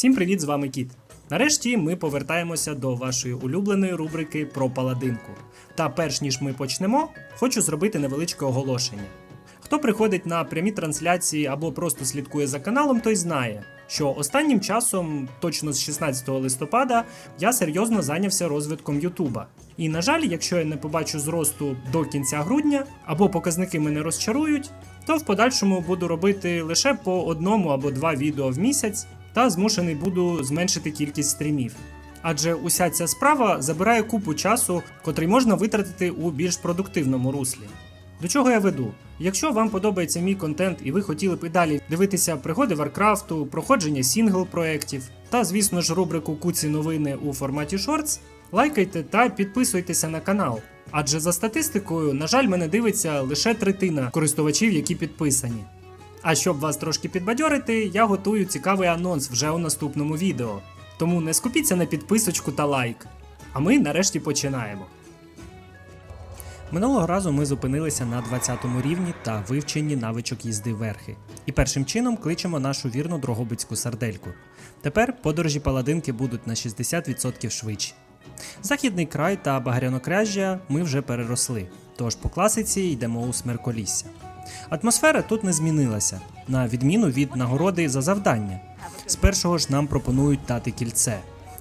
Всім привіт, з вами Кіт. Нарешті ми повертаємося до вашої улюбленої рубрики про паладинку. Та перш ніж ми почнемо, хочу зробити невеличке оголошення. Хто приходить на прямі трансляції або просто слідкує за каналом, той знає, що останнім часом, точно з 16 листопада, я серйозно зайнявся розвитком Ютуба. І на жаль, якщо я не побачу зросту до кінця грудня або показники мене розчарують, то в подальшому буду робити лише по одному або два відео в місяць, та змушений буду зменшити кількість стрімів. Адже уся ця справа забирає купу часу, котрий можна витратити у більш продуктивному руслі. До чого я веду? Якщо вам подобається мій контент і ви хотіли б і далі дивитися пригоди Варкрафту, проходження сінгл проєктів та, звісно ж, рубрику Куці новини у форматі Shorts, лайкайте та підписуйтеся на канал. Адже за статистикою, на жаль, мене дивиться лише третина користувачів, які підписані. А щоб вас трошки підбадьорити, я готую цікавий анонс вже у наступному відео. Тому не скупіться на підписочку та лайк. А ми нарешті починаємо. Минулого разу ми зупинилися на 20 рівні та вивченні навичок їзди верхи. І першим чином кличемо нашу вірну дрогобицьку сардельку. Тепер подорожі паладинки будуть на 60% швидші. Західний край та багрянокряжжя ми вже переросли, тож по класиці йдемо у смерколісся. Атмосфера тут не змінилася, на відміну від нагороди за завдання. З першого ж нам пропонують дати кільце.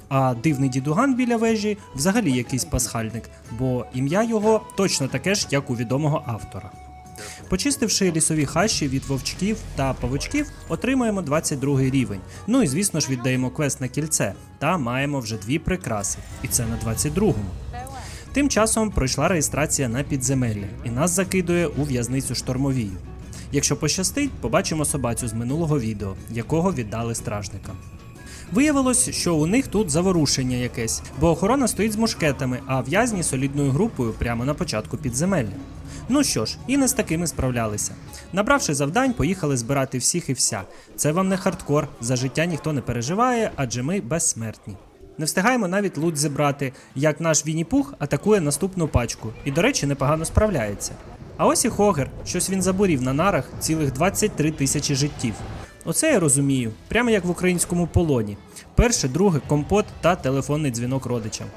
А дивний дідуган біля вежі взагалі якийсь пасхальник, бо ім'я його точно таке ж, як у відомого автора. Почистивши лісові хащі від вовчків та павучків, отримуємо 22 рівень. Ну і звісно ж віддаємо квест на кільце та маємо вже дві прикраси, і це на 22-му. Тим часом пройшла реєстрація на підземелля, і нас закидує у в'язницю штормовію. Якщо пощастить, побачимо собацю з минулого відео, якого віддали стражникам. Виявилось, що у них тут заворушення якесь, бо охорона стоїть з мушкетами, а в'язні солідною групою прямо на початку підземелля. Ну що ж, і не з такими справлялися. Набравши завдань, поїхали збирати всіх і вся. Це вам не хардкор, за життя ніхто не переживає, адже ми безсмертні. Не встигаємо навіть лут зібрати, як наш Вінні-Пух атакує наступну пачку, і, до речі, непогано справляється. А ось і Хогер, щось він заборів на нарах цілих 23 тисячі життів. Оце я розумію, прямо як в українському полоні: перше, друге, компот та телефонний дзвінок родичам.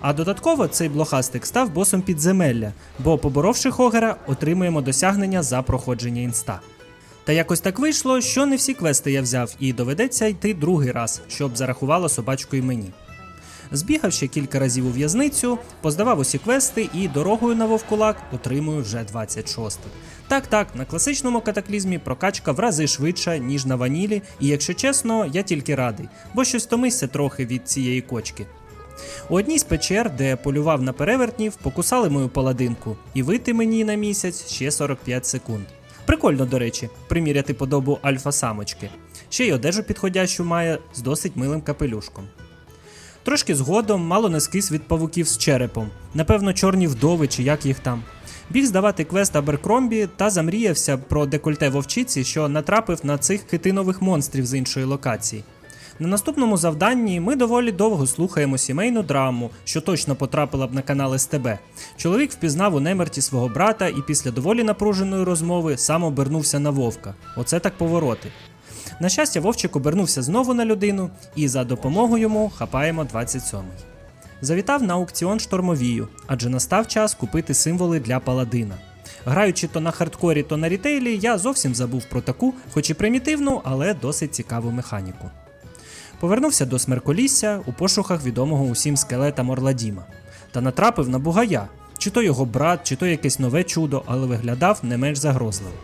А додатково цей блохастик став босом підземелля, бо, поборовши Хогера, отримуємо досягнення за проходження інста. Та якось так вийшло, що не всі квести я взяв, і доведеться йти другий раз, щоб зарахувало собачку і мені. Збігав ще кілька разів у в'язницю, поздавав усі квести і дорогою на вовкулак отримую вже 26. Так, так, на класичному катаклізмі прокачка в рази швидша, ніж на ванілі, і якщо чесно, я тільки радий, бо щось томишся трохи від цієї кочки. У одній з печер, де полював на перевертнів, покусали мою паладинку, і вийти мені на місяць ще 45 секунд. Прикольно, до речі, приміряти подобу альфа-самочки. Ще й одежу підходящу має з досить милим капелюшком. Трошки згодом мало не скис від павуків з черепом, напевно, чорні вдови чи як їх там. Біг здавати квест Аберкромбі та замріявся про декольте вовчиці, що натрапив на цих хитинових монстрів з іншої локації. На наступному завданні ми доволі довго слухаємо сімейну драму, що точно потрапила б на канал СТБ. Чоловік впізнав у немерті свого брата і після доволі напруженої розмови сам обернувся на вовка. Оце так повороти. На щастя, Вовчик обернувся знову на людину, і за допомогою йому хапаємо 27-й. Завітав на аукціон штормовію, адже настав час купити символи для паладина. Граючи то на хардкорі, то на рітейлі, я зовсім забув про таку, хоч і примітивну, але досить цікаву механіку. Повернувся до смерколісся у пошуках відомого усім скелета Морладіма та натрапив на бугая, чи то його брат, чи то якесь нове чудо, але виглядав не менш загрозливо.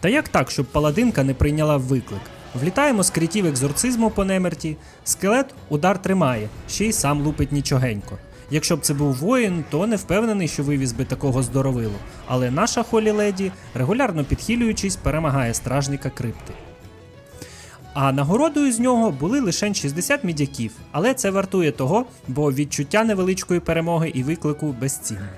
Та як так, щоб паладинка не прийняла виклик? Влітаємо з критів екзорцизму по немерті, скелет удар тримає, ще й сам лупить нічогенько. Якщо б це був воїн, то не впевнений, що вивіз би такого здоровилу. Але наша холі леді, регулярно підхилюючись, перемагає стражника крипти. А нагородою з нього були лише 60 мідяків, але це вартує того, бо відчуття невеличкої перемоги і виклику безцінне.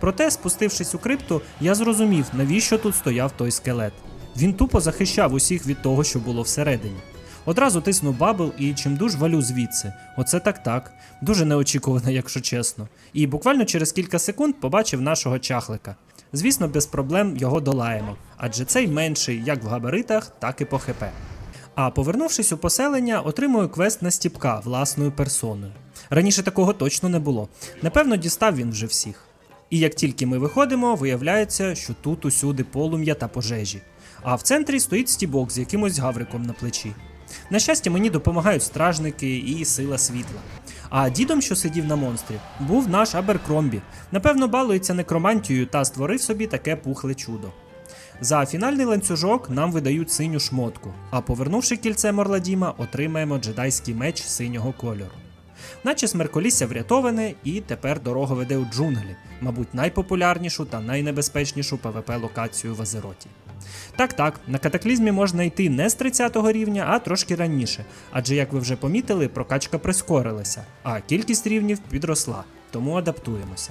Проте, спустившись у крипту, я зрозумів, навіщо тут стояв той скелет. Він тупо захищав усіх від того, що було всередині. Одразу тиснув бабл і чимдуж валю звідси. Оце так так. Дуже неочікувано, якщо чесно. І буквально через кілька секунд побачив нашого чахлика. Звісно, без проблем його долаємо, адже цей менший як в габаритах, так і по ХП. А повернувшись у поселення, отримую квест на стіпка власною персоною. Раніше такого точно не було. Напевно, дістав він вже всіх. І як тільки ми виходимо, виявляється, що тут усюди полум'я та пожежі. А в центрі стоїть стібок з якимось гавриком на плечі. На щастя, мені допомагають стражники і сила світла. А дідом, що сидів на монстрі, був наш Аберкромбі. Напевно, балується некромантією та створив собі таке пухле чудо. За фінальний ланцюжок нам видають синю шмотку, а повернувши кільце Морладіма, отримаємо джедайський меч синього кольору. Наче смерколісся врятоване, і тепер дорога веде у джунглі, мабуть, найпопулярнішу та найнебезпечнішу ПВП локацію в Азероті. Так, так, на катаклізмі можна йти не з 30 го рівня, а трошки раніше, адже, як ви вже помітили, прокачка прискорилася, а кількість рівнів підросла, тому адаптуємося.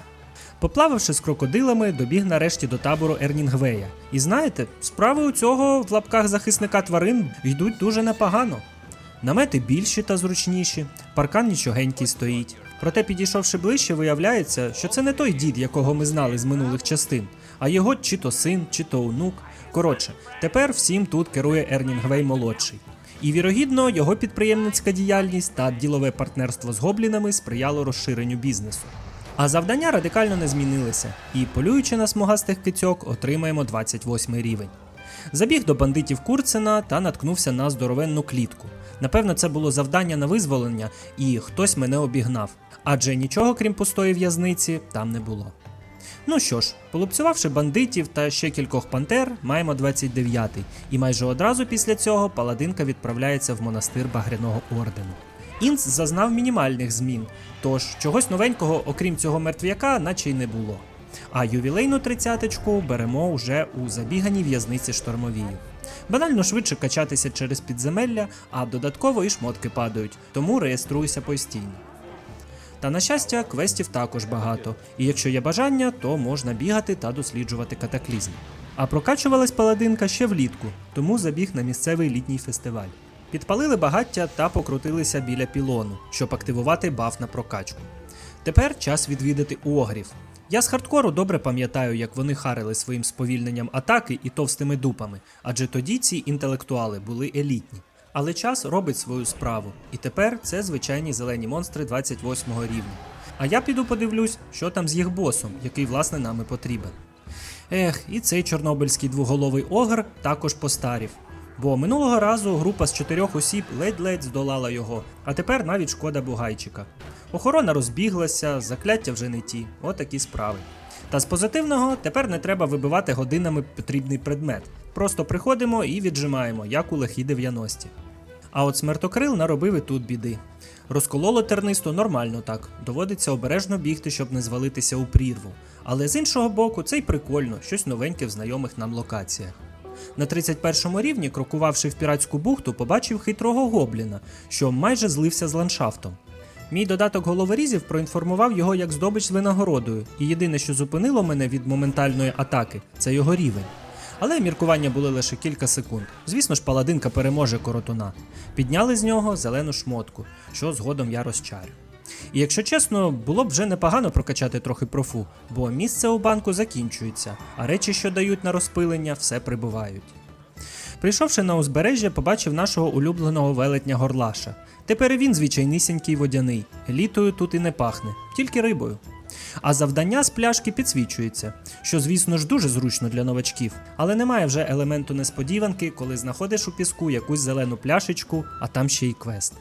Поплававши з крокодилами, добіг нарешті до табору Ернінгвея. І знаєте, справи у цього в лапках захисника тварин йдуть дуже непогано. Намети більші та зручніші, паркан нічогенький стоїть. Проте, підійшовши ближче, виявляється, що це не той дід, якого ми знали з минулих частин, а його чи то син, чи то онук. Коротше, тепер всім тут керує Ернінгвей молодший. І вірогідно, його підприємницька діяльність та ділове партнерство з гоблінами сприяло розширенню бізнесу. А завдання радикально не змінилися, і полюючи на смугастих кицьок, отримаємо 28 рівень. Забіг до бандитів Курцена та наткнувся на здоровенну клітку. Напевно, це було завдання на визволення, і хтось мене обігнав, адже нічого крім пустої в'язниці там не було. Ну що ж, полупцювавши бандитів та ще кількох пантер, маємо 29-й, і майже одразу після цього паладинка відправляється в монастир Багряного ордену. Інц зазнав мінімальних змін, тож чогось новенького, окрім цього мертвяка, наче й не було. А ювілейну тридцяточку беремо уже у забіганій в'язниці штормовії. Банально швидше качатися через підземелля, а додатково і шмотки падають, тому реєструйся постійно. Та на щастя, квестів також багато, і якщо є бажання, то можна бігати та досліджувати катаклізм. А прокачувалась паладинка ще влітку, тому забіг на місцевий літній фестиваль. Підпалили багаття та покрутилися біля пілону, щоб активувати баф на прокачку. Тепер час відвідати огрів. Я з хардкору добре пам'ятаю, як вони харили своїм сповільненням атаки і товстими дупами, адже тоді ці інтелектуали були елітні. Але час робить свою справу, і тепер це звичайні зелені монстри 28 рівня. А я піду подивлюсь, що там з їх босом, який власне нам і потрібен. Ех, і цей чорнобильський двоголовий огр також постарів. Бо минулого разу група з чотирьох осіб ледь-ледь здолала його, а тепер навіть шкода бугайчика. Охорона розбіглася, закляття вже не ті, отакі справи. Та з позитивного тепер не треба вибивати годинами потрібний предмет. Просто приходимо і віджимаємо, як у лихі 90-ті. А от смертокрил наробив і тут біди. Розкололо тернисто нормально так, доводиться обережно бігти, щоб не звалитися у прірву. Але з іншого боку, це й прикольно, щось новеньке в знайомих нам локаціях. На 31 рівні, крокувавши в піратську бухту, побачив хитрого гобліна, що майже злився з ландшафтом. Мій додаток головорізів проінформував його як здобич з винагородою, і єдине, що зупинило мене від моментальної атаки, це його рівень. Але міркування були лише кілька секунд. Звісно ж, паладинка переможе коротуна. Підняли з нього зелену шмотку, що згодом я розчарю. І якщо чесно, було б вже непогано прокачати трохи профу, бо місце у банку закінчується, а речі, що дають на розпилення, все прибувають. Прийшовши на узбережжя, побачив нашого улюбленого велетня горлаша. Тепер він звичайнісінький водяний. Літою тут і не пахне, тільки рибою. А завдання з пляшки підсвічується, що, звісно ж, дуже зручно для новачків, але немає вже елементу несподіванки, коли знаходиш у піску якусь зелену пляшечку, а там ще й квест.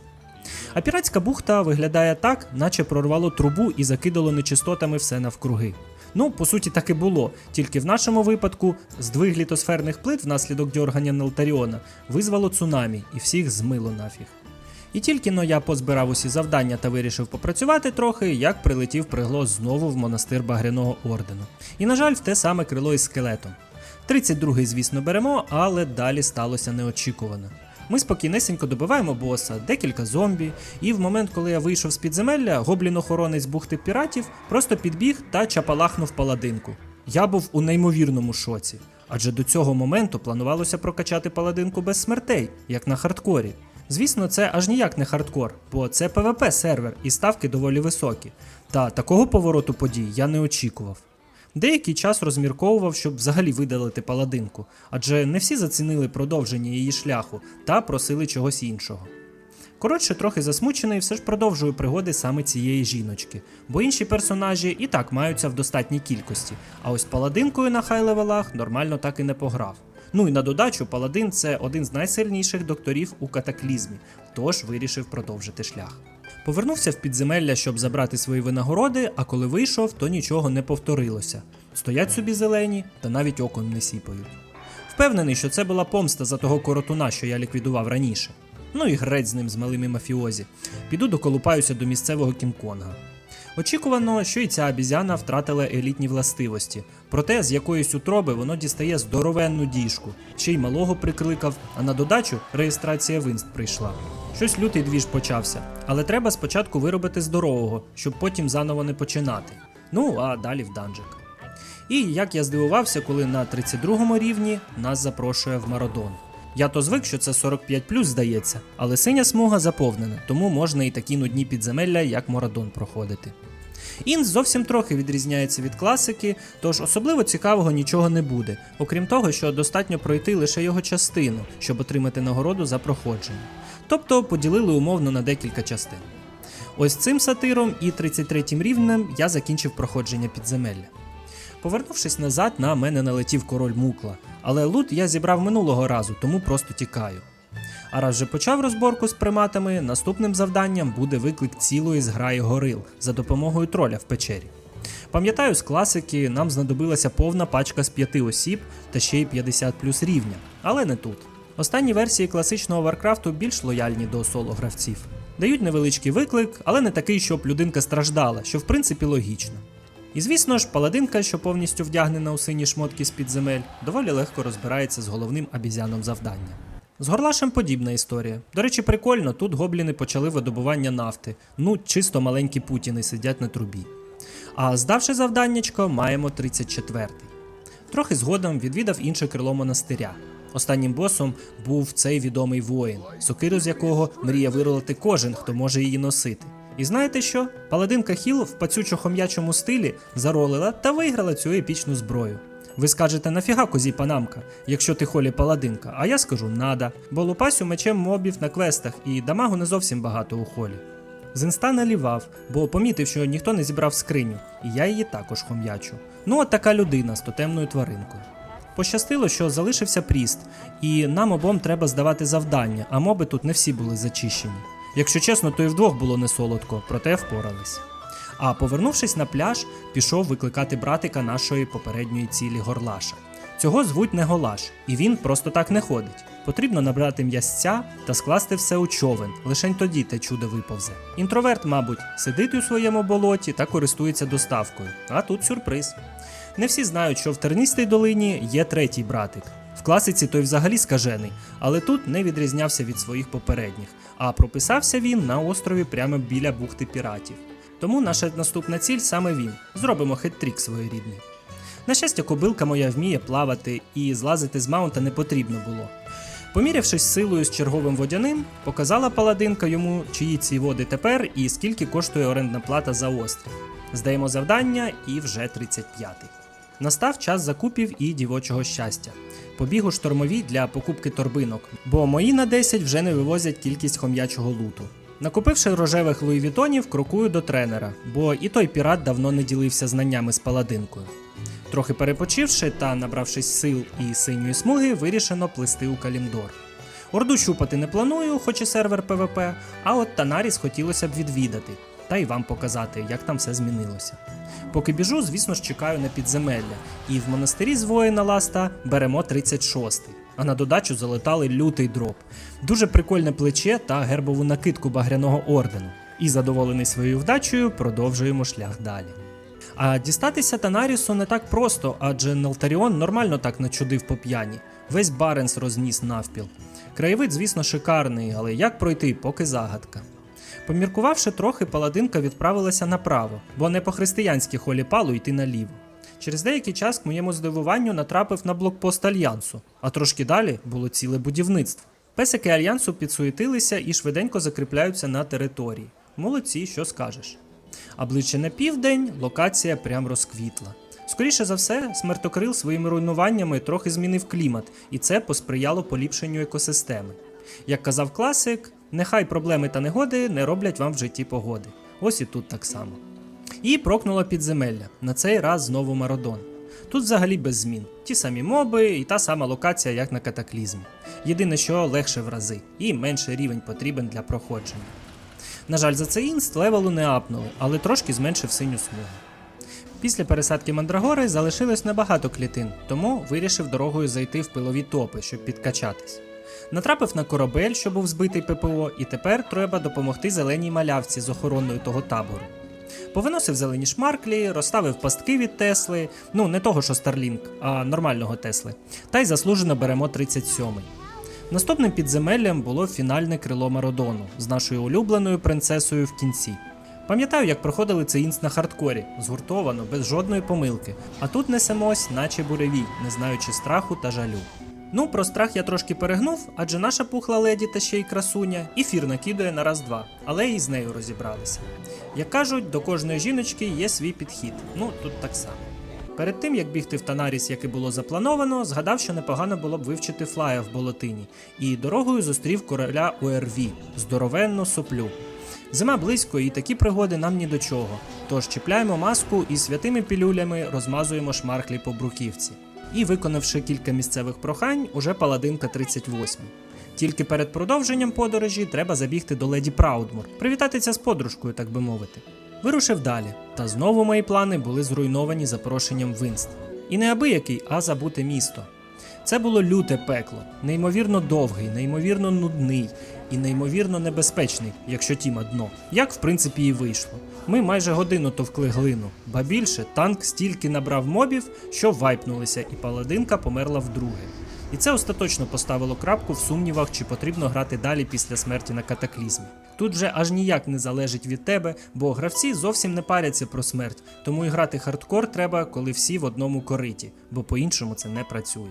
А піратська бухта виглядає так, наче прорвало трубу і закидало нечистотами все навкруги. Ну, по суті, так і було, тільки в нашому випадку здвиг літосферних плит внаслідок дьоргання Нелтаріона визвало цунамі і всіх змило нафіг. І тільки но я позбирав усі завдання та вирішив попрацювати трохи, як прилетів приглас знову в монастир Багряного ордену. І, на жаль, в те саме крило із скелетом. 32-й, звісно, беремо, але далі сталося неочікувано. Ми спокійнесенько добиваємо боса, декілька зомбі, і в момент, коли я вийшов з підземелля, гоблін-охоронець бухти піратів просто підбіг та чапалахнув паладинку. Я був у неймовірному шоці, адже до цього моменту планувалося прокачати паладинку без смертей, як на хардкорі. Звісно, це аж ніяк не хардкор, бо це PvP сервер і ставки доволі високі. Та такого повороту подій я не очікував. Деякий час розмірковував, щоб взагалі видалити паладинку, адже не всі зацінили продовження її шляху та просили чогось іншого. Коротше, трохи засмучений, все ж продовжую пригоди саме цієї жіночки, бо інші персонажі і так маються в достатній кількості, а ось паладинкою на хай-левелах нормально так і не пограв. Ну і на додачу, паладин це один з найсильніших докторів у катаклізмі, тож вирішив продовжити шлях. Повернувся в підземелля, щоб забрати свої винагороди, а коли вийшов, то нічого не повторилося. Стоять собі зелені та навіть оком не сіпають. Впевнений, що це була помста за того коротуна, що я ліквідував раніше. Ну і грець з ним з малими мафіозі. Піду доколупаюся до місцевого Кінг-Конга. Очікувано, що і ця обізяна втратила елітні властивості, проте з якоїсь утроби воно дістає здоровенну діжку, ще й малого прикликав, а на додачу реєстрація винст прийшла. Щось лютий двіж почався, але треба спочатку виробити здорового, щоб потім заново не починати. Ну а далі в данжик. І як я здивувався, коли на 32 рівні нас запрошує в Марадон. Я то звик, що це 45 здається, але синя смуга заповнена, тому можна і такі нудні підземелля, як Марадон, проходити. Інс зовсім трохи відрізняється від класики, тож особливо цікавого нічого не буде, окрім того, що достатньо пройти лише його частину, щоб отримати нагороду за проходження. Тобто поділили умовно на декілька частин. Ось цим сатиром і 33-м рівнем я закінчив проходження підземелля. Повернувшись назад, на мене налетів король мукла, але лут я зібрав минулого разу, тому просто тікаю. А раз вже почав розборку з приматами, наступним завданням буде виклик цілої зграї горил за допомогою троля в печері. Пам'ятаю, з класики нам знадобилася повна пачка з п'яти осіб та ще й 50 плюс рівня, але не тут. Останні версії класичного Варкрафту більш лояльні до соло гравців. Дають невеличкий виклик, але не такий, щоб людинка страждала, що в принципі логічно. І звісно ж, паладинка, що повністю вдягнена у сині шмотки з під земель, доволі легко розбирається з головним абізяном завдання. З горлашем подібна історія. До речі, прикольно, тут гобліни почали видобування нафти. Ну, чисто маленькі путіни сидять на трубі. А здавши завданнячко, маємо 34-й. Трохи згодом відвідав інше крило монастиря. Останнім босом був цей відомий воїн, сокиру з якого мріє виролити кожен, хто може її носити. І знаєте що? Паладинка Хіл в пацючо-хом'ячому стилі заролила та виграла цю епічну зброю. Ви скажете, нафіга козі панамка, якщо ти холі паладинка, а я скажу нада, бо лупасю мечем мобів на квестах і дамагу не зовсім багато у холі. З інста налівав, бо помітив, що ніхто не зібрав скриню, і я її також хом'ячу. Ну, от така людина з тотемною тваринкою. Пощастило, що залишився пріст, і нам обом треба здавати завдання, а моби тут не всі були зачищені. Якщо чесно, то і вдвох було не солодко, проте впорались. А повернувшись на пляж, пішов викликати братика нашої попередньої цілі горлаша. Цього звуть не Голаш, і він просто так не ходить. Потрібно набрати м'ясця та скласти все у човен, лишень тоді те чудо виповзе. Інтроверт, мабуть, сидить у своєму болоті та користується доставкою. А тут сюрприз. Не всі знають, що в терністій долині є третій братик. В класиці той взагалі скажений, але тут не відрізнявся від своїх попередніх, а прописався він на острові прямо біля бухти піратів. Тому наша наступна ціль саме він. Зробимо хет-трік своєрідний. На щастя, кобилка моя вміє плавати, і злазити з маунта не потрібно було. Помірявшись силою з черговим водяним, показала паладинка йому, чиї ці води тепер і скільки коштує орендна плата за острів. Здаємо завдання і вже 35-й. Настав час закупів і дівочого щастя. Побігу штормові для покупки торбинок, бо мої на 10 вже не вивозять кількість хом'ячого луту. Накупивши рожевих луївітонів, крокую до тренера, бо і той пірат давно не ділився знаннями з паладинкою. Трохи перепочивши та набравшись сил і синьої смуги, вирішено плисти у Калімдор. Орду щупати не планую, хоч і сервер ПВП, а от Танаріс хотілося б відвідати, та й вам показати, як там все змінилося. Поки біжу, звісно ж, чекаю на підземелля, і в монастирі з воїна Ласта беремо 36-й. А на додачу залетали лютий дроп. Дуже прикольне плече та гербову накидку багряного ордену. І задоволений своєю вдачею, продовжуємо шлях далі. А дістатися Танарісу не так просто, адже Нелтаріон нормально так начудив по п'яні. Весь Баренс розніс навпіл. Краєвид, звісно, шикарний, але як пройти, поки загадка. Поміркувавши трохи, паладинка відправилася направо, бо не по-християнськи холіпалу йти наліво. Через деякий час к моєму здивуванню натрапив на блокпост альянсу, а трошки далі було ціле будівництво. Песики альянсу підсуетилися і швиденько закріпляються на території. Молодці, що скажеш. А ближче на південь локація прям розквітла. Скоріше за все, смертокрил своїми руйнуваннями трохи змінив клімат, і це посприяло поліпшенню екосистеми. Як казав класик, нехай проблеми та негоди не роблять вам в житті погоди. Ось і тут так само. І прокнуло підземелля. На цей раз знову Мародон. Тут взагалі без змін. Ті самі моби і та сама локація, як на катаклізмі. Єдине, що легше в рази, і менший рівень потрібен для проходження. На жаль, за цей інст левелу не апнули, але трошки зменшив синю смугу. Після пересадки Мандрагори залишилось небагато клітин, тому вирішив дорогою зайти в пилові топи, щоб підкачатись. Натрапив на корабель, що був збитий ППО, і тепер треба допомогти зеленій малявці з охороною того табору. Повиносив зелені шмарклі, розставив пастки від Тесли, ну не того, що Starlink, а нормального Тесли, та й заслужено беремо 37-й. Наступним підземеллям було фінальне крило Мародону з нашою улюбленою принцесою в кінці. Пам'ятаю, як проходили цей інст на хардкорі, згуртовано, без жодної помилки, а тут несемось, наче буревій, не знаючи страху та жалю. Ну, про страх я трошки перегнув, адже наша пухла леді та ще й красуня ефір накидує на раз-два, але і з нею розібралися. Як кажуть, до кожної жіночки є свій підхід. Ну тут так само. Перед тим як бігти в Танаріс, як і було заплановано, згадав, що непогано було б вивчити флая в болотині, і дорогою зустрів короля УРВ, здоровенну соплю. Зима близько, і такі пригоди нам ні до чого. Тож чіпляємо маску і святими пілюлями розмазуємо шмарклі по бруківці. І виконавши кілька місцевих прохань, уже паладинка 38. Тільки перед продовженням подорожі треба забігти до леді Праудмур, привітатися з подружкою, так би мовити. Вирушив далі, та знову мої плани були зруйновані запрошенням в інст. І не абиякий, а забуте місто. Це було люте пекло, неймовірно довгий, неймовірно нудний і неймовірно небезпечний, якщо тіма дно. Як в принципі і вийшло. Ми майже годину товкли глину, ба більше танк стільки набрав мобів, що вайпнулися, і паладинка померла вдруге. І це остаточно поставило крапку в сумнівах, чи потрібно грати далі після смерті на катаклізмі. Тут же аж ніяк не залежить від тебе, бо гравці зовсім не паряться про смерть, тому і грати хардкор треба, коли всі в одному кориті, бо по-іншому це не працює.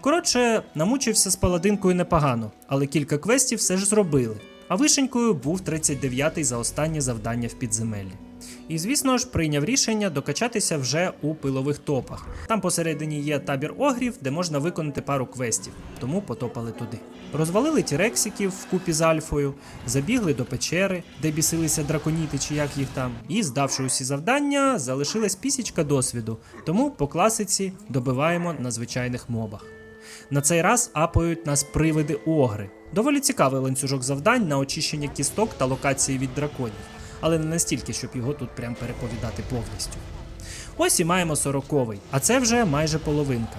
Коротше, намучився з паладинкою непогано, але кілька квестів все ж зробили. А вишенькою був 39-й за останнє завдання в підземеллі. І звісно ж прийняв рішення докачатися вже у пилових топах. Там посередині є табір огрів, де можна виконати пару квестів, тому потопали туди. Розвалили тірексиків вкупі з альфою, забігли до печери, де бісилися драконіти чи як їх там, і, здавши усі завдання, залишилась пісічка досвіду, тому по класиці добиваємо на звичайних мобах. На цей раз апають нас привиди огри. Доволі цікавий ланцюжок завдань на очищення кісток та локації від драконів, але не настільки, щоб його тут прям переповідати повністю. Ось і маємо сороковий, а це вже майже половинка,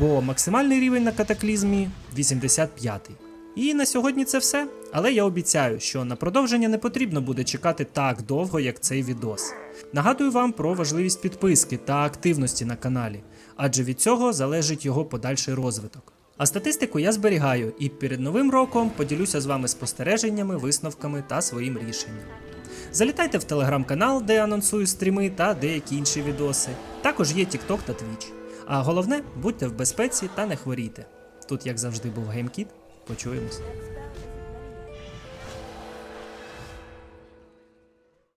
бо максимальний рівень на катаклізмі 85-й. І на сьогодні це все. Але я обіцяю, що на продовження не потрібно буде чекати так довго, як цей відос. Нагадую вам про важливість підписки та активності на каналі, адже від цього залежить його подальший розвиток. А статистику я зберігаю і перед новим роком поділюся з вами спостереженнями, висновками та своїм рішенням. Залітайте в телеграм-канал, де анонсую стріми та деякі інші відоси. Також є TikTok та Twitch. А головне, будьте в безпеці та не хворійте. Тут, як завжди, був GameKit. Почуємось.